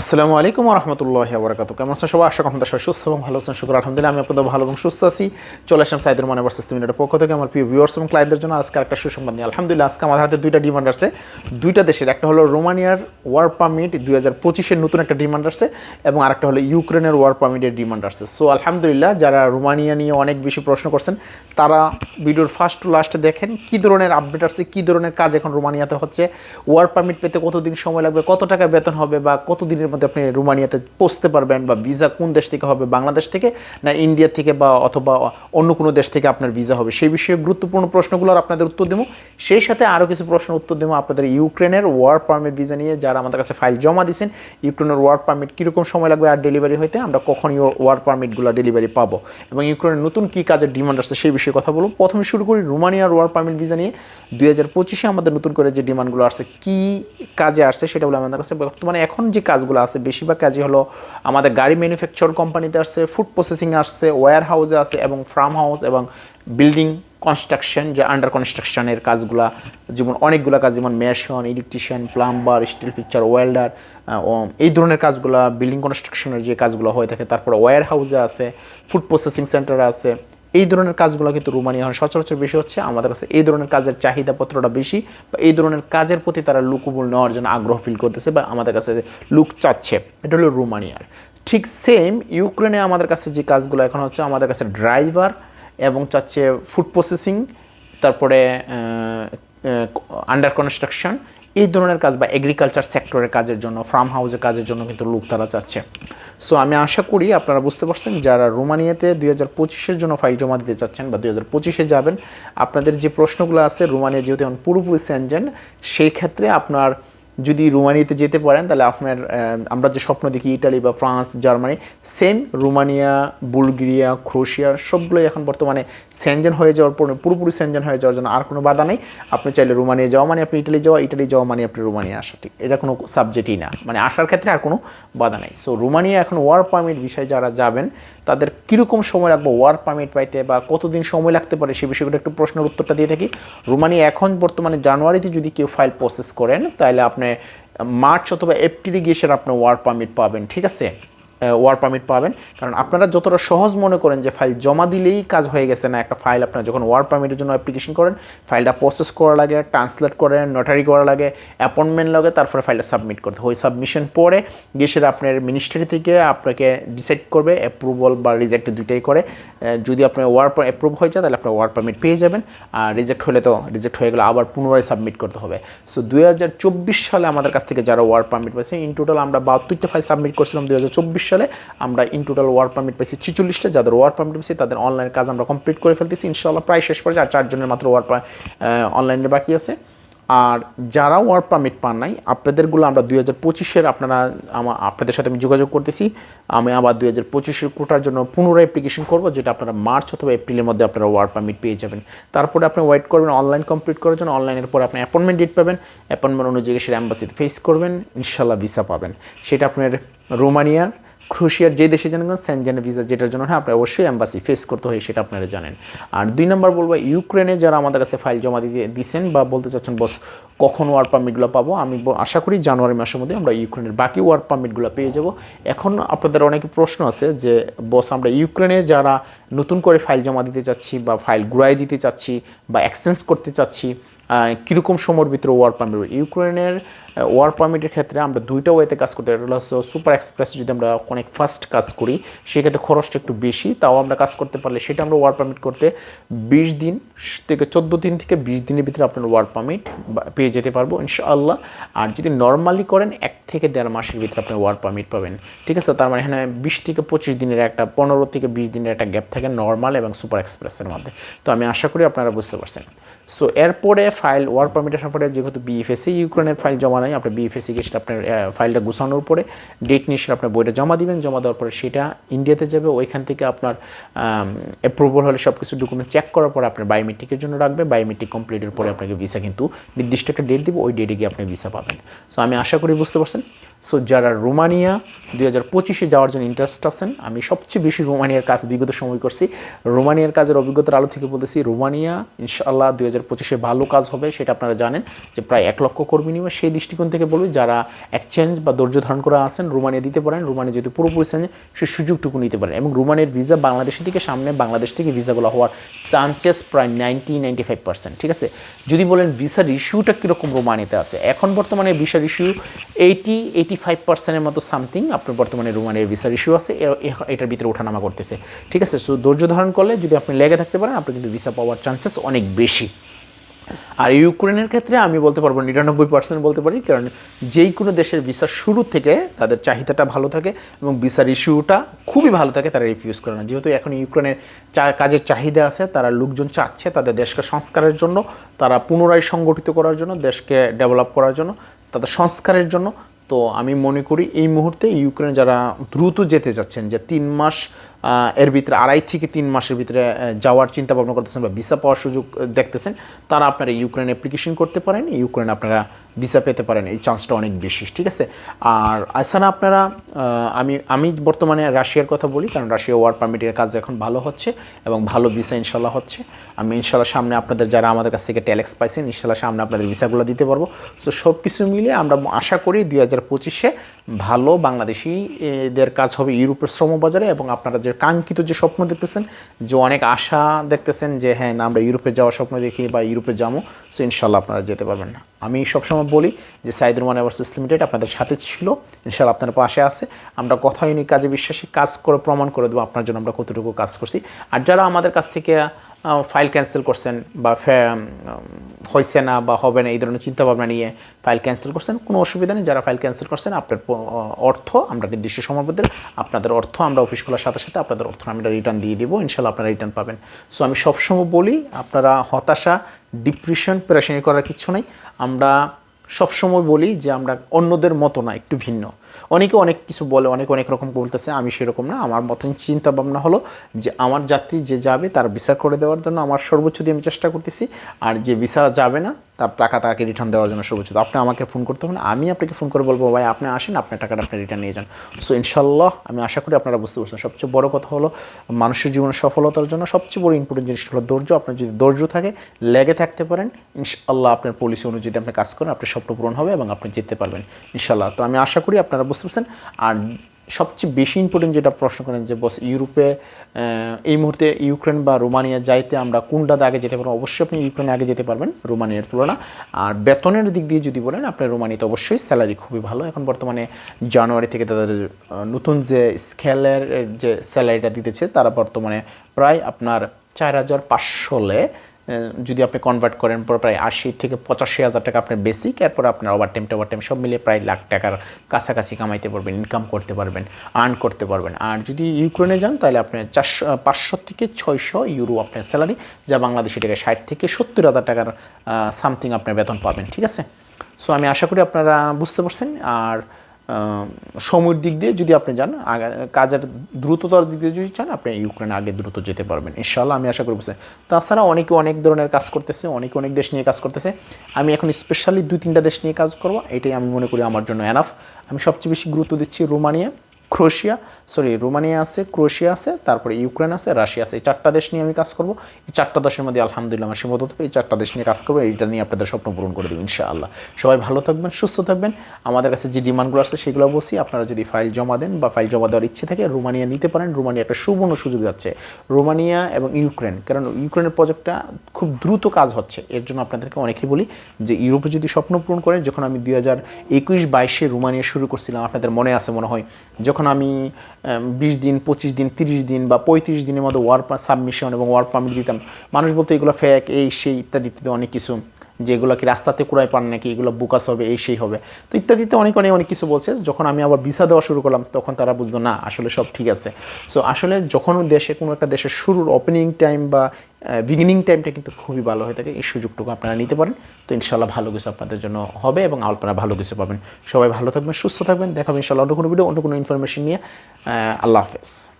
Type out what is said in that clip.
আসসালামু আলাইকুম রহমতুল্লাহ বরকাত কেমন আছেন সবাই? আশা আপনাদের সবাই সুস্থ এবং ভালো আছেন। শুক্র আলহামদুলিল্লাহ, আমি আপনাদের ভালো এবং সুস্থ আছি। চলে আসলাম সাইদের মনে ভার্সেস মিনিটের পক্ষ থেকে। আমার প্রিয় ভিউয়ার্স এবং ক্লায়েন্টদের জন্য আজকে একটা সুসংবাদ নিয়ে। আলহামদুলিল্লাহ, আজকে আমাদের হাতে দুইটা ডিমান্ড আছে দুইটা দেশের, একটা হলো রোমানিয়ার ওয়ার পারমিট দুই হাজার পঁচিশের নতুন একটা ডিমান্ড আছে এবং আরেকটা হলো ইউক্রেনের ওয়ার পারমিটের ডিমান্ড আছে সো আলহামদুলিল্লাহ, যারা রোমানিয়া নিয়ে অনেক বেশি প্রশ্ন করছেন, তারা ভিডিওর ফার্স্ট টু লাস্টে দেখেন কী ধরনের আপডেট আসছে, কী ধরনের কাজ এখন রোমানিয়াতে হচ্ছে। ওয়ার পারমিট পেতে কতদিন সময় লাগবে, কত টাকা বেতন হবে বা কত দিনের মধ্যে আপনি রোমানিয়াতে পৌঁছতে পারবেন বা ভিসা কোন দেশ থেকে হবে, বাংলাদেশ থেকে না ইন্ডিয়া থেকে বা অথবা অন্য কোনো দেশ থেকে আপনার ভিসা হবে? সেই বিষয়ে গুরুত্বপূর্ণ প্রশ্নগুলোর আপনাদের উত্তর দেবো। সেই সাথে আরও কিছু প্রশ্নের উত্তর দেবো আপনাদের ইউক্রেনের ওয়ার পারমিট ভিসা নিয়ে, যারা আমাদের কাছে ফাইল জমা দিয়েছেন, ইউক্রেনের ওয়ার পারমিট কীরকম সময় লাগবে আর ডেলিভারি হইতে? আমরা কখনই ওয়ার পারমিটগুলো ডেলিভারি পাবো। এবং ইউক্রেনের নতুন কী কাজের ডিমান্ড আসছে সেই বিষয়ে কথা বলব। প্রথমে শুরু করি রোমানিয়ার ওয়ার পারমিট ভিসা নিয়ে। দুই হাজার পঁচিশে আমাদের নতুন করে যে ডিমান্ডগুলো আসছে, কী কাজে আসছে সেটা বলে আমাদের কাছে বর্তমানে এখন যে কাজগুলো আছে, বেশিরভাগ কাজই হলো আমাদের গাড়ি ম্যানুফ্যাকচার কোম্পানিতে আসছে ফুড প্রসেসিং আসছে ওয়্যার হাউসে আছে এবং ফার্ম হাউস এবং বিল্ডিং কনস্ট্রাকশন যে আন্ডার কনস্ট্রাকশনের কাজগুলা, যেমন অনেকগুলো কাজ, যেমন mason electrician plumber steel fixture welder এই ধরনের কাজগুলো বিল্ডিং কনস্ট্রাকশনের যে কাজগুলো হয়ে থাকে, তারপরে ওয়্যার হাউসে আছে ফুড প্রসেসিং সেন্টারে আছে এই ধরনের কাজগুলো কিন্তু রোমানিয়া এখন সচরাচর বেশি হচ্ছে আমাদের কাছে এই ধরনের কাজের চাহিদাপত্রটা বেশি বা এই ধরনের কাজের প্রতি তারা লুকবুল নেওয়ার জন্য আগ্রহ ফিল করতেছে বা আমাদের কাছে লুক চাচ্ছে। এটা হলো রোমানিয়ার। ঠিক সেম ইউক্রেনে আমাদের কাছে যে কাজগুলো এখন হচ্ছে আমাদের কাছে ড্রাইভার এবং চাচ্ছে ফুড প্রসেসিং তারপরে আন্ডার কনস্ট্রাকশন এই ধরনের কাজ বা এগ্রিকালচার সেক্টরের কাজের জন্য ফার্ম হাউসের কাজের জন্য কিন্তু লোক তারা চাচ্ছে। সো আমি আশা করি আপনারা বুঝতে পারছেন, যারা রোমানিয়াতে দুই হাজার পঁচিশের জন্য ফাইল জমা দিতে চাচ্ছেন বা দুই হাজার পঁচিশে যাবেন, আপনাদের যে প্রশ্নগুলো আছে, রোমানিয়া যেহেতু এখন পুরোপুরি সেনজেন সেই ক্ষেত্রে আপনার যদি রোমানিয়াতে যেতে পারেন, তাহলে আপনার আমরা যে স্বপ্ন দেখি ইটালি বা France, Germany same Romania, Bulgaria Croatia সবগুলোই এখন বর্তমানে সেনজেন হয়ে যাওয়ার পর, পুরোপুরি সেনজেন হয়ে যাওয়ার জন্য আর কোনো বাধা নেই। আপনি চাইলে রোমানিয়া যাওয়া মানে আপনি ইটালি যাওয়া ইটালি যাওয়া মানে আপনি রোমানিয়া আসা, ঠিক। এটা কোনো সাবজেক্টই না। মানে আসার ক্ষেত্রে আর কোনো বাধা নেই। সো রোমানিয়া এখন ওয়ার পারমিট বিষয়ে যারা যাবেন, তাদের কীরকম সময় লাগবে ওয়ার পারমিট পাইতে বা কতদিন সময় লাগতে পারে সে বিষয়গুলো একটু প্রশ্নের উত্তরটা দিয়ে থাকি। রোমানিয়া এখন বর্তমানে জানুয়ারিতে যদি কেউ ফাইল প্রসেস করেন, তাহলে আপনি মার্চ অথবা এপ্রিলে গিয়ে সেটা আপনি ওয়ার্ক পারমিট পাবেন ঠিক আছে? ওয়ার পারমিট পাবেন। কারণ আপনারা যতটা সহজ মনে করেন যে ফাইল জমা দিলেই কাজ হয়ে গেছে না, একটা ফাইল আপনারা যখন ওয়ার পারমিটের জন্য অ্যাপ্লিকেশন করেন ফাইলটা প্রসেস করা লাগে ট্রান্সলেট করেন নোটারি করা লাগে অ্যাপয়েন্টমেন্ট লাগে তারপরে ফাইলটা সাবমিট করতে ওই সাবমিশন পরে গিয়ে সেটা আপনার মিনিস্ট্রি থেকে আপনাকে ডিসাইড করবে অ্যাপ্রুভাল বা রিজেক্ট দুইটাই করে। যদি আপনার ওয়ার অ্যাপ্রুভ হয়ে যায় তাহলে আপনার ওয়ার পারমিট পেয়ে যাবেন। আর রিজেক্ট হলে তো রিজেক্ট হয়ে গেলে আবার পুনরায় সাবমিট করতে হবে। সো দু হাজার চব্বিশ সালে আমাদের কাছ থেকে যারা ওয়ার পারমিট পেয়েছে ইন টোটাল আমরা বাহাত্তরটা ফাইল সাবমিট করছিলাম দুই হাজার চব্বিশ সালে আমরা ইন টোটাল ওয়ার্ক পারমিট পেয়েছি ছিচল্লিশটা। যাদের ওয়ার পারমিট পেয়েছি তাদের অনলাইন কাজ আমরা কমপ্লিট করে ফেলতেছি। ইনশাল্লাহ প্রায় শেষ পর্যায়ে আর চারজনের মাত্র ওয়ার অনলাইনে বাকি আছে। আর যারা ওয়ার্ক পারমিট পান নাই, আপনাদেরগুলো আমরা দুই হাজার পঁচিশের আপনারা আমার আপনাদের সাথে আমি যোগাযোগ করতেছি। আমি আবার দুই হাজার পঁচিশের কোটার জন্য পুনরায় অ্যাপ্লিকেশন করব, যেটা আপনারা মার্চ অথবা এপ্রিলের মধ্যে আপনারা ওয়ার্ক পারমিট পেয়ে যাবেন। তারপরে আপনি ওয়েট করবেন অনলাইন কমপ্লিট করার জন্য। অনলাইনের পরে আপনি অ্যাপয়েন্টমেন্ট ডেট পাবেন। অ্যাপয়েন্টমেন্ট অনুযায়ী সেটা অ্যাম্বাসিতে ফেস করবেন। ইনশাল্লাহ ভিসা পাবেন। সেটা আপনার রোমানিয়ার ক্রোশিয়ার যে দেশে জানেন স্যানজেন ভিসা যেটার জন্য হ্যাঁ আপনি অবশ্যই অ্যাম্বাসি ফেস করতে হয়, সেটা আপনারা জানেন। আর দুই নম্বর বলব, ইউক্রেনে যারা আমাদের কাছে ফাইল জমা দিতে দিচ্ছেন বা বলতে চাচ্ছেন, বস, কখন ওয়ার্ক পারমিটগুলো পাবো? আমি আশা করি জানুয়ারি মাসের মধ্যে আমরা ইউক্রেনের বাকি ওয়ার্ক পারমিটগুলো পেয়ে যাব। এখন আপনাদের অনেক প্রশ্ন আছে যে, বস, আমরা ইউক্রেনে যারা নতুন করে ফাইল জমা দিতে চাচ্ছি বা ফাইল ঘুরাই দিতে চাচ্ছি বা এক্সচেঞ্জ করতে চাচ্ছি কীরকম সময়ের ভিতরে ওয়ার পারমিট ইউক্রেনের ওয়ার পারমিটের ক্ষেত্রে আমরা দুইটা ওয়েতে কাজ করতে হচ্ছে সুপার এক্সপ্রেস যদি আমরা অনেক ফাস্ট কাজ করি, সেক্ষেত্রে খরচটা একটু বেশি, তাও আমরা কাজ করতে পারলে সেটা আমরা ওয়ার পারমিট করতে বিশ দিন থেকে চোদ্দ দিন থেকে বিশ দিনের ভিতরে আপনার ওয়ার পারমিট পেয়ে যেতে পারব ইনশাআল্লাহ। আর যদি নর্মালি করেন, এক থেকে দেড় মাসের ভিতরে আপনি ওয়ার পারমিট পাবেন। ঠিক আছে? তার মানে এখানে বিশ থেকে পঁচিশ দিনের একটা, পনেরো থেকে বিশ দিনের একটা গ্যাপ থাকে নর্মাল এবং সুপার এক্সপ্রেসের মধ্যে। তো আমি আশা করি আপনারা বুঝতে পারছেন। সো এরপরে ফাইল ওয়ার পারমিটের সাথে যেহেতু বিএফএসি ইউক্রেনের ফাইল জমা নাই, আপনি বিএফএসি গিয়ে সেটা আপনার ফাইলটা গুছানোর পরে ডেট নিয়ে সেটা আপনার বইটা জমা দিবেন, জমা দেওয়ার পরে সেটা ইন্ডিয়াতে যাবে, ওইখান থেকে আপনার অ্যাপ্রুভাল হলে সব কিছু ডকুমেন্ট চেক করার পরে আপনার বায়োমেট্রিকের জন্য রাখবে বায়োমেট্রিক কমপ্লিটের পরে আপনাকে ভিসা কিন্তু নির্দিষ্ট একটা ডেট দিব, ওই ডেটে গিয়ে আপনি ভিসা পাবেন। সো আমি আশা করি বুঝতে পারছেন। সো যারা রোমানিয়া দুই হাজার পঁচিশে যাওয়ার জন্য ইন্টারেস্ট আছেন, আমি সবচেয়ে বেশি রোমানিয়ার কাজ বিগত সময় করছি। রোমানিয়ার কাজের অভিজ্ঞতার আলো থেকে বলতেছি, রোমানিয়া ইনশাআল্লাহ দুই হাজার পঁচিশে ভালো কাজ হবে, সেটা আপনারা জানেন যে প্রায় এক লক্ষ কর্মী নিবে, সেই দৃষ্টিকোণ থেকে বলবি যারা এক্সচেঞ্জ বা ধৈর্য ধারণ করে আছেন রোমানিয়া দিতে পারেন, রোমানিয়া যেহেতু পুরোপুরি চেঞ্জ সে সুযোগটুকু নিতে পারেন। এবং রোমানিয়ার ভিসা বাংলাদেশ থেকে সামনে, বাংলাদেশ থেকে ভিসাগুলো হওয়ার চান্সেস প্রায় নাইনটি নাইনটি ফাইভ পার্সেন্ট ঠিক আছে? যদি বলেন ভিসার ইস্যুটা কীরকম রোমানিয়াতে আছে? এখন বর্তমানে ভিসার ইস্যু এইটি এইটি ফাইভ পার্সেন্টের মতো সামথিং আপনার বর্তমানে রোমানিয়ার ভিসার ইস্যু আছে এটার ভিতরে ওঠানামা করতেছে। ঠিক আছে? সো ধৈর্য ধারণ করলে যদি আপনি লেগে থাকতে পারেন আপনি কিন্তু ভিসা পাওয়ার চান্সেস অনেক বেশি। আর ইউক্রেনের ক্ষেত্রে আমি বলতে পারব নিরানব্বই পার্সেন্ট বলতে পারি, কারণ যেই কোনো দেশের ভিসা শুরু থেকে তাদের চাহিদাটা ভালো থাকে এবং ভিসার ইস্যুটা খুবই ভালো থাকে, তারা রিফিউজ করে না। যেহেতু এখন ইউক্রেনের চা- কাজের চাহিদা আছে, তারা লোকজন চাচ্ছে তাদের দেশকে সংস্কারের জন্য, তারা পুনরায় সংগঠিত করার জন্য, দেশকে ডেভেলপ করার জন্য, তাদের সংস্কারের জন্য। তো আমি মনে করি এই মুহূর্তে ইউক্রেন যারা দ্রুত যেতে যাচ্ছেন, যে তিন মাস এর ভিতরে আড়াই থেকে তিন মাসের ভিতরে যাওয়ার চিন্তা ভাবনা করতেছেন বা ভিসা পাওয়ার সুযোগ দেখতেছেন, তারা আপনারা ইউক্রেন অ্যাপ্লিকেশন করতে পারেন ইউক্রেন আপনারা ভিসা পেতে পারেন, এই চান্সটা অনেক বেশি, ঠিক আছে? আর এছাড়া আপনারা আমি আমি বর্তমানে রাশিয়ার কথা বলি, কারণ রাশিয়া ওয়ার পারমিটের কাজ এখন ভালো হচ্ছে এবং ভালো ভিসা ইনশাল্লাহ হচ্ছে। আমি ইনশাল্লাহ সামনে আপনাদের যারা আমাদের কাছ থেকে ট্যালেক্স পাইছেন ইনশাল্লাহ সামনে আপনাদের ভিসাগুলো দিতে পারব। সো সব কিছু মিলিয়ে আমরা আশা করি দুই হাজার পঁচিশে ভালো বাংলাদেশি এদের কাজ হবে ইউরোপের শ্রমবাজারে এবং আপনারা যে কাঙ্ক্ষিত যে স্বপ্ন দেখতেছেন, যে অনেক আশা দেখতেছেন যে হ্যাঁ না, আমরা ইউরোপে যাওয়ার স্বপ্ন দেখি বা ইউরোপে যাব সো ইনশাল্লাহ আপনারা যেতে পারবেন না। আমি সবসময় বলি যে সাইদ রহমান এভার্সেস লিমিটেড আপনাদের সাথে ছিল, ইনশাল্লাহ আপনার পাশে আছে। আমরা কথা হয়নি, কাজে বিশ্বাসী, কাজ করে প্রমাণ করে দেবো, আপনার জন্য আমরা কতটুকু কাজ করছি। আর যারা আমাদের কাছ থেকে ফাইল ক্যান্সেল করছেন বা হয়েছে না বা হবে না, এই ধরনের চিন্তাভাবনা নিয়ে ফাইল ক্যান্সেল করছেন, কোনো অসুবিধা নেই। যারা ফাইল ক্যান্সেল করছেন, আপনার অর্থ, আমরা নির্দিষ্ট সময়ের আপনাদের অর্থ, আমরা অফিস খোলার সাথে সাথে আপনাদের অর্থ আমরা রিটার্ন দিয়ে দিব, ইনশাল্লাহ আপনারা রিটার্ন পাবেন। সো আমি সবসময় বলি, আপনারা হতাশা ডিপ্রেশন প্রেশানি করার কিছু নেই। আমরা সবসময় বলি যে আমরা অন্যদের মতো না, একটু ভিন্ন। অনেকে অনেক কিছু বলে, অনেক অনেক রকম বলতেছে, আমি সেরকম না। আমার মতন চিন্তা ভাবনা হলো যে আমার যাত্রী যে যাবে তার ভিসা করে দেওয়ার জন্য আমার সর্বোচ্চ দিয়ে আমি চেষ্টা করতেছি। আর যে ভিসা যাবে না, তার টাকা তাকে রিটার্ন দেওয়ার জন্য সর্বোচ্চ। আপনি আমাকে ফোন করতে হবে না, আমি আপনাকে ফোন করে বলব, ভাই, আপনি আসেন, আপনার টাকাটা আপনি রিটার্ন নিয়ে যান। সো ইনশাল্লাহ আমি আশা করি আপনারা বুঝতে পারছেন। সবচেয়ে বড় কথা হলো, মানুষের জীবনে সফলতার জন্য সবচেয়ে বড় ইম্পর্টেন্ট জিনিসটা হলো ধৈর্য। আপনার যদি ধৈর্য থাকে, লেগে থাকতে পারেন ইনশাল্লাহ আপনার পলিসি অনুযায়ী আপনি কাজ করেন আপনার স্বপ্ন পূরণ হবে এবং আপনি যেতে পারবেন ইনশাল্লাহ তো আমি আশা করি আপনারা বুঝতে পারছেন। আর সবচেয়ে বেশি ইম্পর্টেন্ট যেটা প্রশ্ন করেন যে বস ইউরোপে এই মুহূর্তে ইউক্রেন বা রোমানিয়া যাইতে আমরা কোনটাতে আগে যেতে পারব? অবশ্যই আপনি ইউক্রেনে আগে যেতে পারবেন, রোমানিয়ার তুলনা। আর বেতনের দিক দিয়ে যদি বলেন, আপনার রোমানিয়াতে অবশ্যই স্যালারি খুবই ভালো। এখন বর্তমানে জানুয়ারি থেকে তাদের নতুন যে স্কেলের যে স্যালারিটা দিতেছে, তারা বর্তমানে প্রায় আপনার চার হাজার পাঁচশোলে যদি আপনি কনভার্ট করেন পর প্রায় আশি থেকে পঁচাশি হাজার টাকা আপনার বেসিক এরপর আপনার ওভার টাইম টোভার টাইম সব মিলিয়ে প্রায় লাখ টাকার কাছাকাছি কামাইতে পারবেন ইনকাম করতে পারবেন আর্ন করতে পারবেন। আর যদি ইউক্রেনে যান, তাহলে আপনি চারশো পাঁচশো থেকে ছয়শো ইউরো আপনার স্যালারি যা বাংলাদেশি টাকা ষাট থেকে সত্তর হাজার টাকার সামথিং আপনার বেতন পাবেন, ঠিক আছে? সো আমি আশা করি আপনারা বুঝতে পারছেন। আর সময়ের দিক দিয়ে যদি আপনি যান কাজের দ্রুততার দিক দিয়ে যদি চান আপনি ইউক্রেনে আগে দ্রুত যেতে পারবেন। ইনশাল্লাহ আমি আশা করব তাছাড়া অনেকে অনেক ধরনের কাজ করতেছে, অনেকে অনেক দেশ নিয়ে কাজ করতেছে। আমি এখন স্পেশালি দুই তিনটা দেশ নিয়ে কাজ করব, এটাই আমি মনে করি আমার জন্য এনাফ আমি সবচেয়ে বেশি গুরুত্ব দিচ্ছি রোমানিয়া। ক্রোয়েশিয়া সরি রোমানিয়া আছে, ক্রোশিয়া আছে, তারপরে ইউক্রেন আছে, রাশিয়া আছে। এই চারটা দেশ নিয়ে আমি কাজ করব। এই চারটা দেশের মধ্যে আলহামদুলিল্লাহ আমার সীমাবদ্ধ। এই চারটা দেশ নিয়ে কাজ করব। এইটা নিয়ে আপনাদের স্বপ্ন পূরণ করে দেবো, ইনশাআল্লাহ। সবাই ভালো থাকবেন, সুস্থ থাকবেন। আমাদের কাছে যে ডিমান্ডগুলো আছে সেগুলো বলছি আপনারা যদি ফাইল জমা দেন বা ফাইল জমা দেওয়ার ইচ্ছে থাকে, রোমানিয়া নিতে পারেন। রোমানিয়া একটা সুবর্ণ সুযোগ যাচ্ছে। রোমানিয়া এবং ইউক্রেন, কারণ ইউক্রেনের প্রজেক্টটা খুব দ্রুত কাজ হচ্ছে। এর জন্য আপনাদেরকে অনেকেই বলি যে, ইউরোপে যদি স্বপ্ন পূরণ করেন, যখন আমি দুই হাজার একুশ বাইশে রোমানিয়া শুরু করছিলাম, আপনাদের মনে আছে, মনে হয়, যখন আমি বিশ দিন, পঁচিশ দিন, তিরিশ দিন বা পঁয়ত্রিশ দিনের মধ্যে ওয়ার সাবমিশন এবং ওয়ার পারমিট দিতাম, মানুষ বলতে এগুলো ফ্যাক এই, সেই ইত্যাদি ইত্যাদি অনেক কিছু। যে এগুলো কি রাস্তাতে কুড়াই পান নাকি, এগুলো বুকাস হবে, এই সেই হবে। তো ইত্যাদিতে অনেক অনেক অনেক কিছু বলছে। যখন আমি আবার ভিসা দেওয়া শুরু করলাম, তখন তারা বুঝলো, না, আসলে সব ঠিক আছে। সো আসলে যখন দেশে কোনো একটা দেশের শুরুর ওপেনিং টাইম বা বিগিনিং টাইমটা কিন্তু খুবই ভালো হয়ে থাকে। এই সুযোগটুকু আপনারা নিতে পারেন। তো ইনশাল্লাহ ভালো কিছু আপনাদের জন্য হবে এবং আপনারা ভালো কিছু পাবেন। সবাই ভালো থাকবেন, সুস্থ থাকবেন। দেখাবেন ইনশাল্লাহ অন্য কোনো ভিডিও অন্য কোনো ইনফরমেশন নিয়ে। আল্লাহ হাফেজ।